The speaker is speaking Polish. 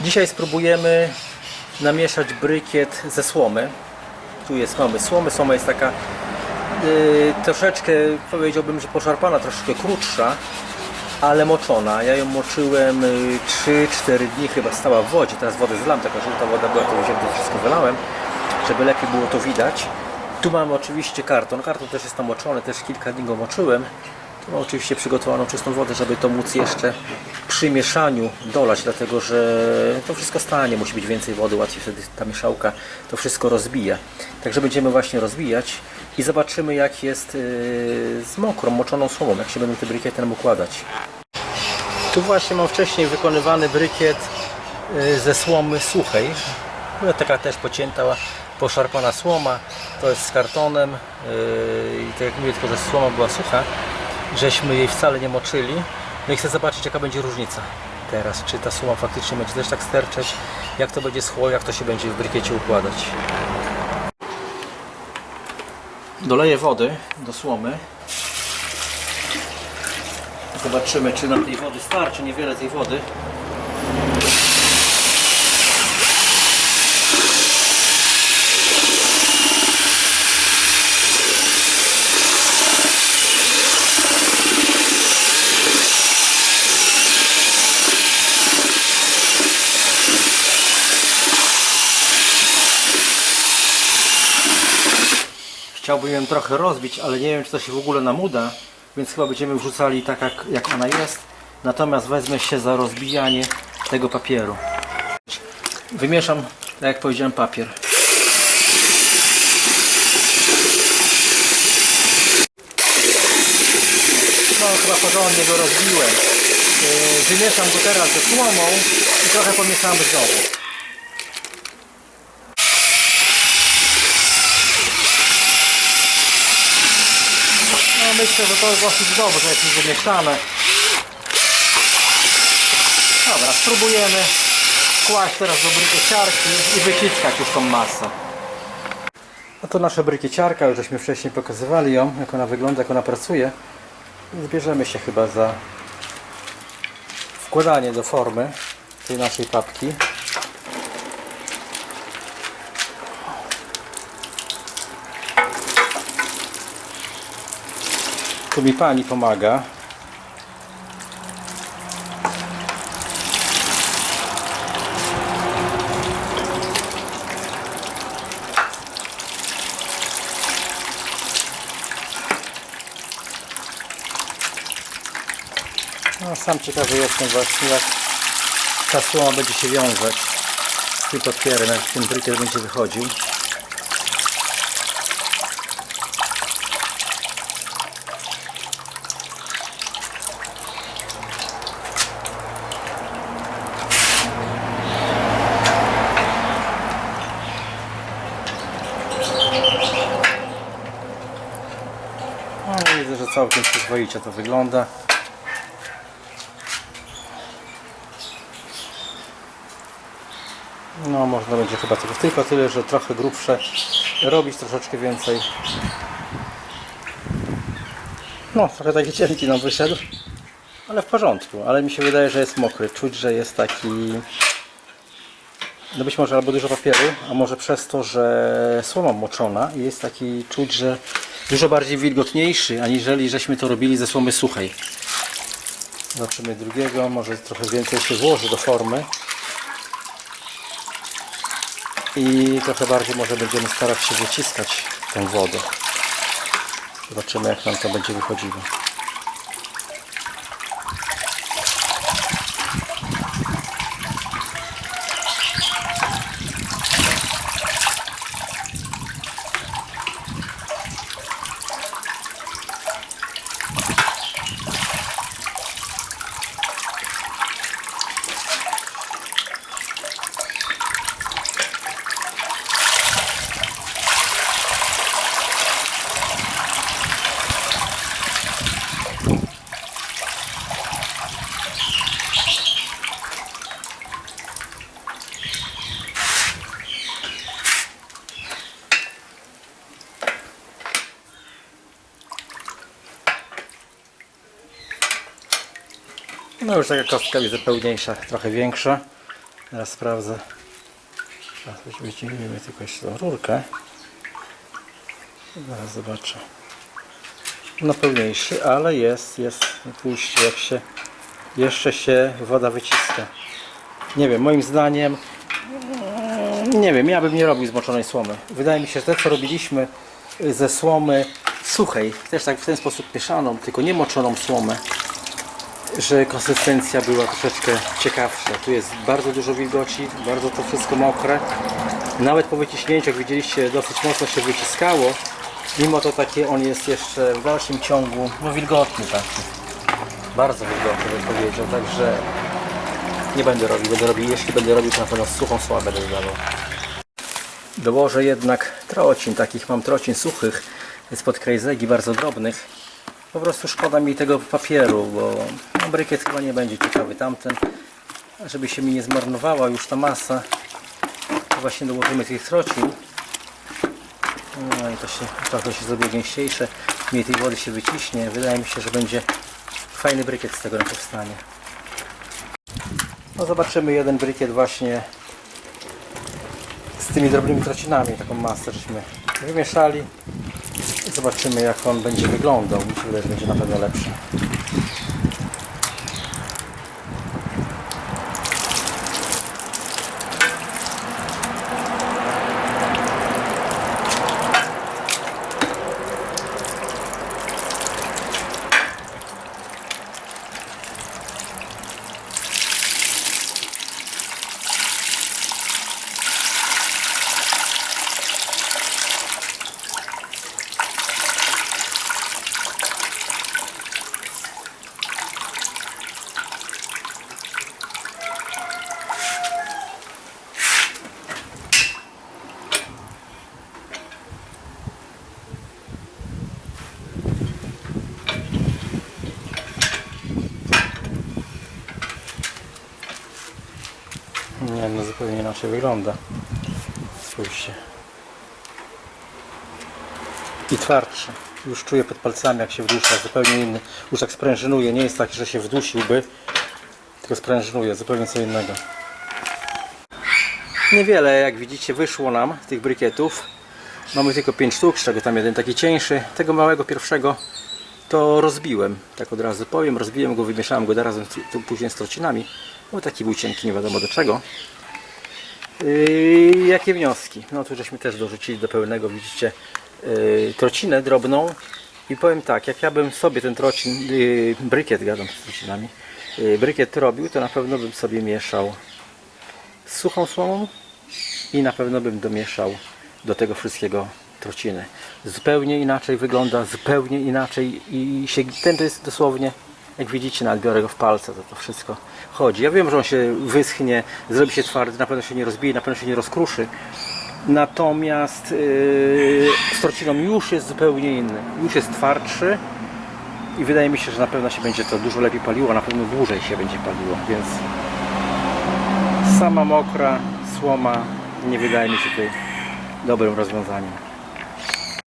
Dzisiaj spróbujemy namieszać brykiet ze słomy. Tu jest, mamy słomy, słoma jest taka yy, troszeczkę, powiedziałbym, że poszarpana, troszeczkę krótsza, ale moczona. Ja ją moczyłem yy, 3-4 dni, chyba stała w wodzie. Teraz wodę zlam, taka żółta woda była, to wziąłem, to wszystko wylałem, żeby lepiej było to widać. Tu mamy oczywiście karton. Karton też jest namoczony, też kilka dni go moczyłem. Mam oczywiście przygotowaną czystą wodę, żeby to móc jeszcze przy mieszaniu dolać, dlatego że to wszystko stanie, musi być więcej wody, łatwiej wtedy ta mieszałka to wszystko rozbija. Także będziemy właśnie rozbijać i zobaczymy jak jest yy, z mokrą, moczoną słomą, jak się będą te brykiety nam układać. Tu właśnie mam wcześniej wykonywany brykiet yy, ze słomy suchej. Była taka też pocięta, poszarpana słoma. To jest z kartonem. Yy, I tak jak mówię, tylko że słoma była sucha, żeśmy jej wcale nie moczyli. No i chcę zobaczyć jaka będzie różnica teraz. Czy ta słoma faktycznie będzie też tak sterczeć, jak to będzie schło, jak to się będzie w brykiecie układać. Doleję wody do słomy. Zobaczymy, czy nam tej wody starczy. Niewiele tej wody. Chciałbym ją trochę rozbić, ale nie wiem, czy to się w ogóle nam uda, więc chyba będziemy wrzucali tak, jak, jak ona jest. Natomiast wezmę się za rozbijanie tego papieru. Wymieszam, tak jak powiedziałem, papier. No, chyba porządnie go rozbiłem. Yy, Wymieszam go teraz ze słomą i trochę pomieszamy znowu. Myślę, że to jest dosyć dobrze, jak już wymieszamy. Dobra, spróbujemy kłaść teraz do brykieciarki i wyciskać już tą masę. No to nasza brykieciarka, już żeśmy wcześniej pokazywali ją, jak ona wygląda, jak ona pracuje. Więc bierzemy się chyba za wkładanie do formy tej naszej papki. Tu mi pani pomaga. No, sam ciekawy jestem właśnie jak ta słoma będzie się wiązać z tym papierem, jak ten brykiet będzie wychodził. No, widzę, że całkiem przyzwoicie to wygląda. No, można będzie chyba tylko, tylko tyle, że trochę grubsze robić, troszeczkę więcej. No, trochę taki cienki nam wyszedł, ale w porządku. Ale mi się wydaje, że jest mokry. Czuć, że jest taki. No być może albo dużo papieru, a może przez to, że słoma moczona i jest taki czuć, że dużo bardziej wilgotniejszy, aniżeli żeśmy to robili ze słomy suchej. Zobaczymy drugiego, może trochę więcej się włoży do formy. I trochę bardziej może będziemy starać się wyciskać tę wodę. Zobaczymy jak nam to będzie wychodziło. No już taka kostka jest zupełniejsza, trochę większa. Teraz sprawdzę. Teraz wyciągniemy tylko jeszcze tą rurkę. Zaraz zobaczę. No pełniejszy, ale jest, jest. Pójście jak się jeszcze się woda wyciska. Nie wiem, moim zdaniem nie wiem, ja bym nie robił zmoczonej słomy. Wydaje mi się, że te co robiliśmy ze słomy suchej, też tak w ten sposób mieszaną, tylko nie moczoną słomę, że konsystencja była troszeczkę ciekawsza. Tu jest bardzo dużo wilgoci, bardzo to wszystko mokre. Nawet po wyciśnięciu, jak widzieliście, dosyć mocno się wyciskało. Mimo to takie on jest jeszcze w dalszym ciągu no wilgotny taki. Bardzo wilgotny bym powiedział, także nie będę robił, będę robił, jeśli będę robił to na pewno suchą słomę będę dodawał. Dołożę jednak trocin, takich mam trocin suchych spod krejzegi, bardzo drobnych. Po prostu szkoda mi tego papieru, bo brykiet chyba nie będzie ciekawy tamten. Żeby się mi nie zmarnowała już ta masa, to właśnie dołożymy tych trocin. No i to się trochę się zrobi gęściejsze, mniej tej wody się wyciśnie. Wydaje mi się, że będzie fajny brykiet z tego nam powstanie. No zobaczymy jeden brykiet właśnie z tymi drobnymi trocinami, taką masę żeśmy wymieszali. Zobaczymy jak on będzie wyglądał. Mi się że będzie na pewno lepszy. Nie, no zupełnie inaczej wygląda. Spójrzcie. I twardszy. Już czuję pod palcami jak się wdusza, zupełnie inny. Już tak sprężynuje, nie jest tak, że się wdusiłby, tylko sprężynuje, zupełnie co innego. Niewiele, jak widzicie, wyszło nam tych brykietów. Mamy tylko 5 sztuk, z czego tam jeden taki cieńszy. Tego małego pierwszego to rozbiłem, tak od razu powiem. Rozbiłem go, wymieszałem go razem tu, później z trocinami. Bo taki był cienki, nie wiadomo do czego. Yy, jakie wnioski? No tu żeśmy też dorzucili do pełnego, widzicie, yy, trocinę drobną. I powiem tak, jak ja bym sobie ten trocin, yy, brykiet, gadam z trocinami, yy, brykiet robił, to na pewno bym sobie mieszał z suchą słomą i na pewno bym domieszał do tego wszystkiego trociny. Zupełnie inaczej wygląda, zupełnie inaczej i się, ten to jest dosłownie, jak widzicie, nawet biorę go w palce, to to wszystko chodzi. Ja wiem, że on się wyschnie, zrobi się twardy, na pewno się nie rozbije, na pewno się nie rozkruszy. Natomiast yy, z trociną już jest zupełnie inny. Już jest twardszy i wydaje mi się, że na pewno się będzie to dużo lepiej paliło, na pewno dłużej się będzie paliło, więc sama mokra słoma nie wydaje mi się tutaj dobrym rozwiązaniem.